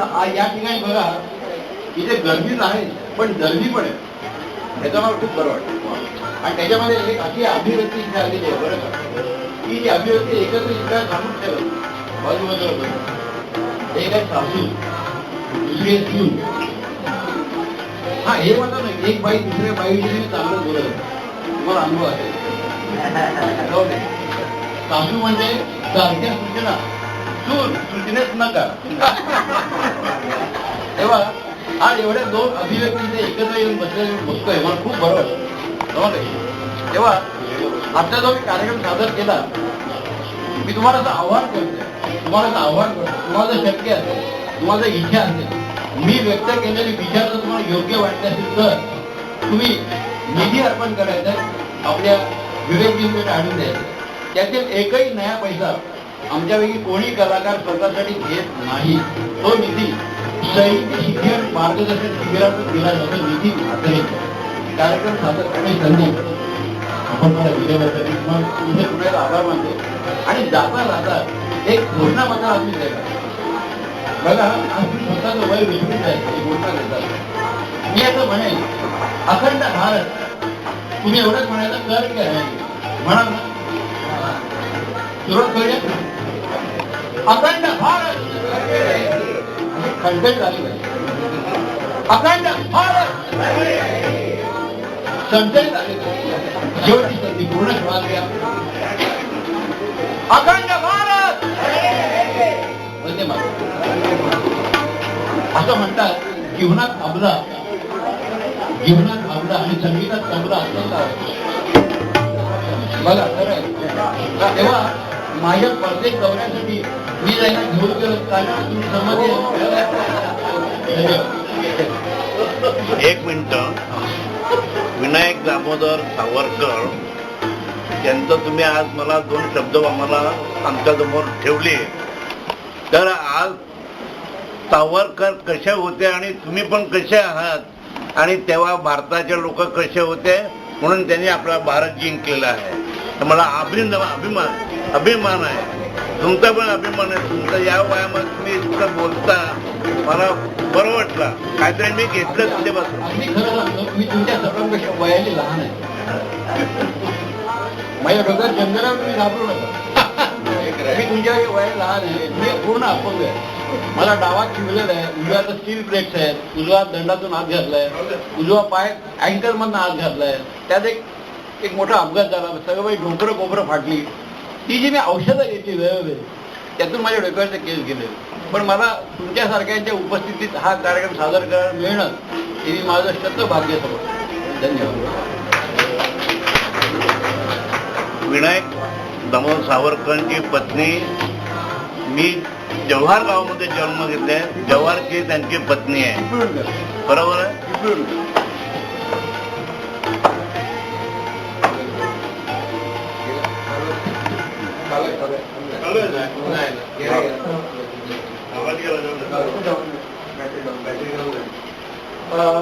आता या ठिकाणी बघा इथे गर्दीच आहे पण गर्दी पण आहे. त्याचा मला खूप बरं वाटतं. आणि त्याच्यामध्ये एक अशी अभिव्यक्ती इथे आलेली आहे बरं का? की ती अभिव्यक्ती एकत्र इतक्या सांगून ठेवत बाजूबाजूला बघा. एक आहे सासू दुसरी हा हे म्हणतो ना एक बाई दुसऱ्या बाईविषयी चांगलं बोलत. तुम्हाला अनुभव आहे. सासू म्हणजे सारख्या सूचना सून सूचनेच नका. तेव्हा आज एवढ्या दोन अभिव्यक्तीचे एकत्र येऊन बसलेले बघतोय मला खूप बरं वाटतं तेव्हा आता जो मी कार्यक्रम सादर केला मी तुम्हाला असं आव्हान करतोय. तुम्हाला असं आव्हान करतो तुम्हाला जर शक्य असेल तुम्हाला जर इच्छा असेल मी व्यक्त केलेले विचार जर तुम्हाला योग्य वाटले असेल तर तुम्ही निधी अर्पण करायचा आपल्या विवेकजींकडे आणून द्यायचं. त्यातील एकही नया पैसा आमच्यापैकी कोणी कलाकार स्वतःसाठी घेत नाही तो निधी शैली शिक्षण मार्गदर्शन शिबिरातून दिला जातो निधी म्हात्रे कार्यक्रम सादर करण्याची संधी. आपण मला दिल्याबद्दल मग तुझे पुण्याला आभार मानतो. आणि जाता जाता एक घोषणा मात्र आम्ही द्यायला बघा आम्ही स्वतःचं वय विसरून जायचं घोषणा करतात. मी असं म्हणेन अखंड भारत तुम्ही एवढंच म्हणायचं कर की आहे म्हणा सुरुवात करूया. अखंड भारत. खंडित झाली अखंड भारत. संचय झाले पाहिजे. शेवटची संधी पूर्ण श्वास घ्या अखंड भारत. वंदे मातरम. असं म्हणतात जीवनात अबला जीवनात अबला आणि संगीतात तबला अत्यंत बघा खरं तेव्हा माझ्या प्रत्येक दौऱ्यासाठी मी त्यांना घेऊन गेलो कारण तुम्ही एक मिनिट. विनायक दामोदर सावरकर यांचं तुम्ही आज मला दोन शब्द आम्हाला आमच्यासमोर ठेवले. तर आज सावरकर कसे होते आणि तुम्ही पण कसे आहात? आणि तेव्हा भारताचे लोक कसे होते? म्हणून त्यांनी आपला भारत जिंकलेला आहे. तर मला अभिन अभिमान अभिमान आहे. तुमचा पण अभिमान आहे. तुमचा या वयामध्ये तुम्ही इतकं बोलता. मला बरं वाटलं. काहीतरी मी घेतलं तुमच्यापासून मी तुमच्या सर्वांपेक्षा वयाने लहान आहे. माझ्या डोक्यात जंगलावर मी घाबरू नका. मी तुमच्या वयाने लहान आहे. मी पूर्ण अपंग आहे. मला डावात शिवलेलं आहे. उजव्या स्टील ब्रेक्स आहेत. उजवा दंडातून हात घातलाय. उजवा पाय अँकर मधून हात घातलाय. त्यात एक एक मोठा अपघात झाला. सगळं काही डोकरं कोपरं फाटली. ती जी मी औषधं घेतली वेळोवेळी त्यातून माझ्या डोक्यावरचे केस गेले. पण मला तुमच्यासारख्यांच्या उपस्थितीत हा कार्यक्रम सादर करायला मिळणं हे मी माझं शत भाग्य समजतो. धन्यवाद. विनायक दामोदर सावरकरांची पत्नी मी जव्हार गावामध्ये जन्म घेतलाय. जव्हारची त्यांची पत्नी आहे. बरोबर आहे?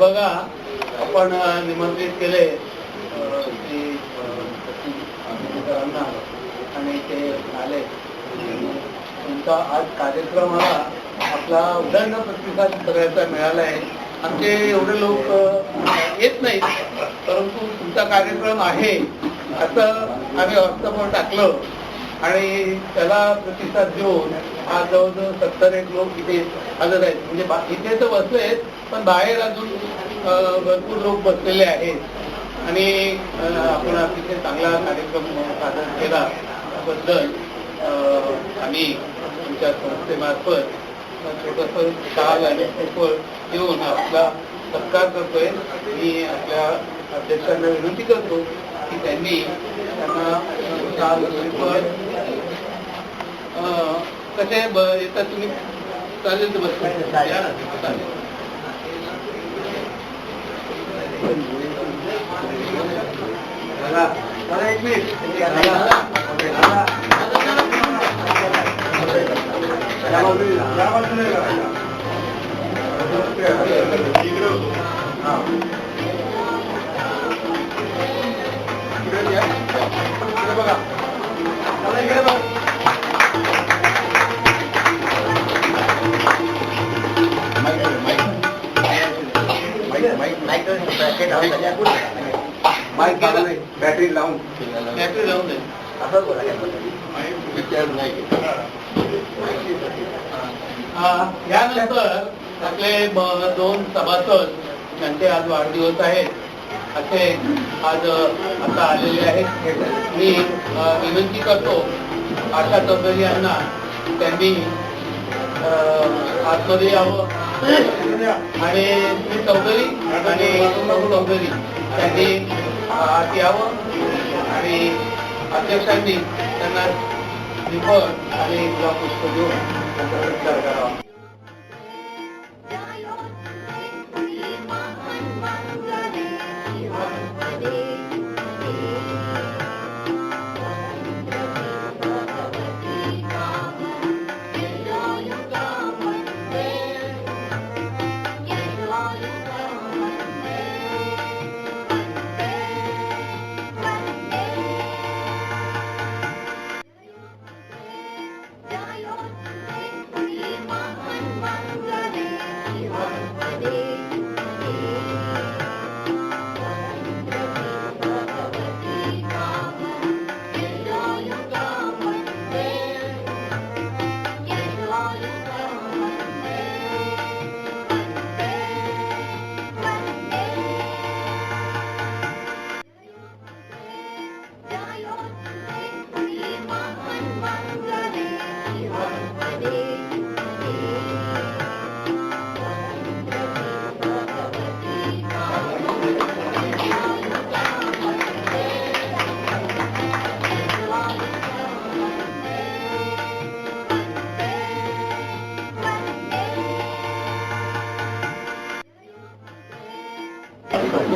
बघा आपण निमंत्रित केले आणि ते आले तुमचा आज कार्यक्रमाला आपला उदंड प्रतिसाद सगळ्याचा मिळाला आहे आमचे एवढे लोक येत नाहीत परंतु तुमचा कार्यक्रम आहे असं आम्ही व्हॉट्सअपवर टाकलं आणि त्याला प्रतिसाद देऊन आज जवळजवळ सत्तर एक लोक इथे हजर आहेत. म्हणजे इथे तर बसलेत पण बाहेर अजून भरपूर लोक बसलेले आहेत. आणि आपण अतिशय चांगला कार्यक्रम सादर केला त्याबद्दल आम्ही तुमच्या संस्थेमार्फत छोटस शाल आणि पोपळ देऊन आपला सत्कार करतोय. मी आपल्या अध्यक्षांना विनंती करतो की त्यांनी त्यांना शाल पेपर कसे ब येतात तुम्ही चालेल तर बस या ना चालेल दादा, एक मिनिट बॅटरी लावून बॅटरी लावून असंच बोला हा, यानंतर आपले दोन सभासद यांचे आज वाढदिवस आहेत. असे आज आता आलेले आहेत. मी विनंती करतो आशा चौधरी यांना त्यांनी आतमध्ये यावं. आणि मी चौधरी आणि वसंतराव चौधरी त्यांनी अ, आत यावं. आणि अध्यक्षांनी त्यांना श्रीफळ आणि पुष्प देऊन त्यांचा सत्कार करावा.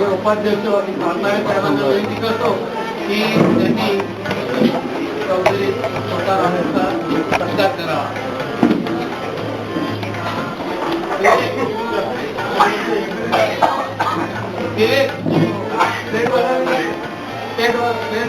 आपले उपाध्यक्ष मानणारे साहेबांना विनंती करतो की त्यांनी चौधरी स्वतः राहण्याचा सत्कार करावा गेले प्लेट